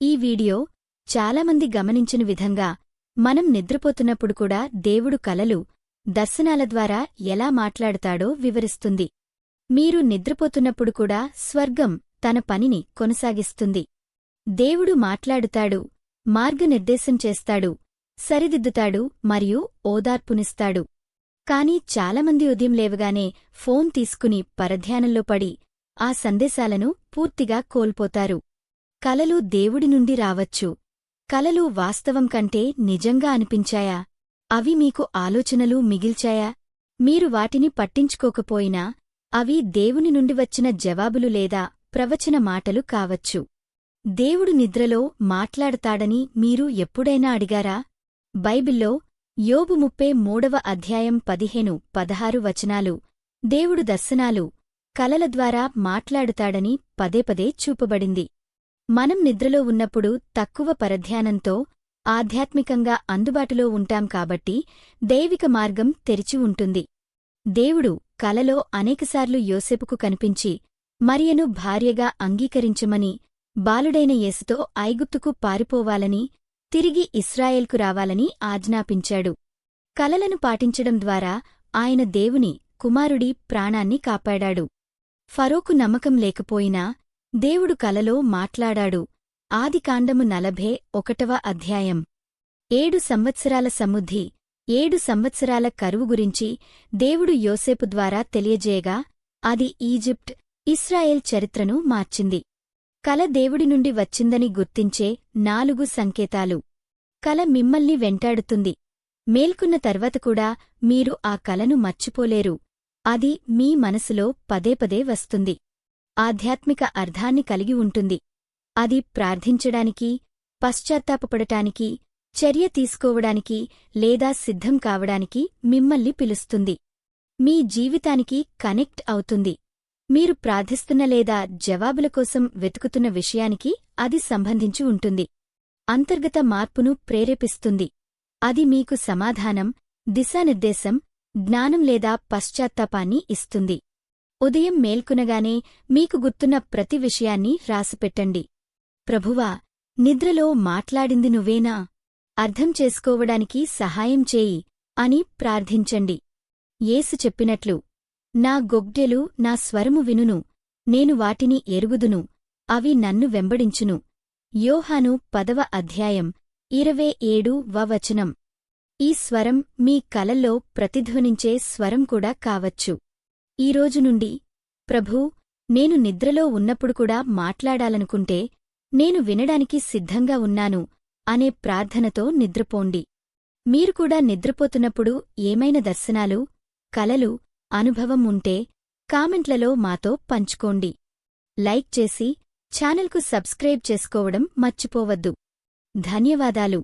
ఈ వీడియో చాలామంది గమనించిన విధంగా మనం నిద్రపోతున్నప్పుడు కూడా దేవుడు కలలు దర్శనాల ద్వారా ఎలా మాట్లాడతాడో వివరిస్తుంది. మీరు నిద్రపోతున్నప్పుడు కూడా స్వర్గం తన పనిని కొనసాగిస్తుంది. దేవుడు మాట్లాడుతాడు మార్గనిర్దేశం చేస్తాడు సరిదిద్దుతాడు మరియు ఓదార్పునిస్తాడు. కాని చాలామంది ఉదయం లేవగానే ఫోన్ తీసుకుని పరధ్యానంలో పడి ఆ సందేశాలను పూర్తిగా కోల్పోతారు. కలలు దేవుడి నుండి రావచ్చు. కలలు వాస్తవం కంటే నిజంగా అనిపించాయా? అవి మీకు ఆలోచనలు మిగిల్చాయా? మీరు వాటిని పట్టించుకోకపోయినా అవి దేవుని నుండి వచ్చిన జవాబులు లేదా ప్రవచన మాటలు కావచ్చు. దేవుడు నిద్రలో మాట్లాడతాడని మీరు ఎప్పుడైనా అడిగారా? బైబిల్లో యోబు ముప్పే మూడవ అధ్యాయం పదిహేను పదహారు వచనాలు దేవుడు దర్శనాలు కలల ద్వారా మాట్లాడుతాడని పదేపదే చూపబడింది. మనం నిద్రలో ఉన్నప్పుడు తక్కువ పరధ్యానంతో ఆధ్యాత్మికంగా అందుబాటులో ఉంటాం కాబట్టి దైవిక మార్గం తెరిచి ఉంటుంది. దేవుడు కలలో అనేకసార్లు యోసెపుకు కనిపించి మరియను భార్యగా అంగీకరించమని బాలుడైన యేసుతో ఐగుప్తుకు పారిపోవాలని తిరిగి ఇస్రాయేల్కు రావాలని ఆజ్ఞాపించాడు. కలలను పాటించడం ద్వారా ఆయన దేవుని కుమారుడి ప్రాణాన్ని కాపాడాడు. ఫరోకు నమ్మకం లేకపోయినా దేవుడు కలలో మాట్లాడాడు. ఆదికాండము నలభే ఒకటవ అధ్యాయం. ఏడు సంవత్సరాల సముద్ధి ఏడు సంవత్సరాల కరువు గురించి దేవుడు యోసేపు ద్వారా తెలియజేయగా అది ఈజిప్ట్ ఇస్రాయేల్ చరిత్రను మార్చింది. కల దేవుడి నుండి వచ్చిందని గుర్తించే నాలుగు సంకేతాలు. కల మిమ్మల్ని వెంటాడుతుంది. మేల్కున్న తర్వాత కూడా మీరు ఆ కలను మర్చిపోలేరు. అది మీ మనసులో పదేపదే వస్తుంది. ఆధ్యాత్మిక అర్థాన్ని కలిగి ఉంటుంది. అది ప్రార్థించడానికి పశ్చాత్తాపపడటానికి చర్య తీసుకోవడానికి లేదా సిద్ధం కావడానికి మిమ్మల్ని పిలుస్తుంది. మీ జీవితానికి కనెక్ట్ అవుతుంది. మీరు ప్రార్థిస్తున్న లేదా జవాబుల కోసం వెతుకుతున్న విషయానికి అది సంబంధించి ఉంటుంది. అంతర్గత మార్పును ప్రేరేపిస్తుంది. అది మీకు సమాధానం దిశానిర్దేశం జ్ఞానం లేదా పశ్చాత్తాపాన్ని ఇస్తుంది. ఉదయం మేల్కునగానే మీకు గుర్తున్న ప్రతి విషయాన్ని రాసిపెట్టండి. ప్రభువా నిద్రలో మాట్లాడింది నువ్వేనా? అర్థం చేసుకోవడానికి సహాయం చేయి అని ప్రార్థించండి. యేసు చెప్పినట్లు నా గొగ్డెలు నా స్వరము వినును నేను వాటిని ఎరుగుదును అవి నన్ను వెంబడించును. యోహాను పదవ అధ్యాయం ఇరవై ఏడు వవచనం ఈ స్వరం మీ కలల్లో ప్రతిధ్వనించే స్వరం కూడా కావచ్చు. ఈరోజు నుండి ప్రభూ నేను నిద్రలో ఉన్నప్పుడు కూడా మాట్లాడాలనుకుంటే నేను వినడానికి సిద్ధంగా ఉన్నాను అనే ప్రార్థనతో నిద్రపోండి. మీరు కూడా నిద్రపోతున్నప్పుడు ఏమైనా దర్శనాలు కలలు అనుభవం ఉంటే కామెంట్లలో మాతో పంచుకోండి. లైక్ చేసి ఛానల్కు సబ్స్క్రైబ్ చేసుకోవడం మర్చిపోవద్దు. ధన్యవాదాలు.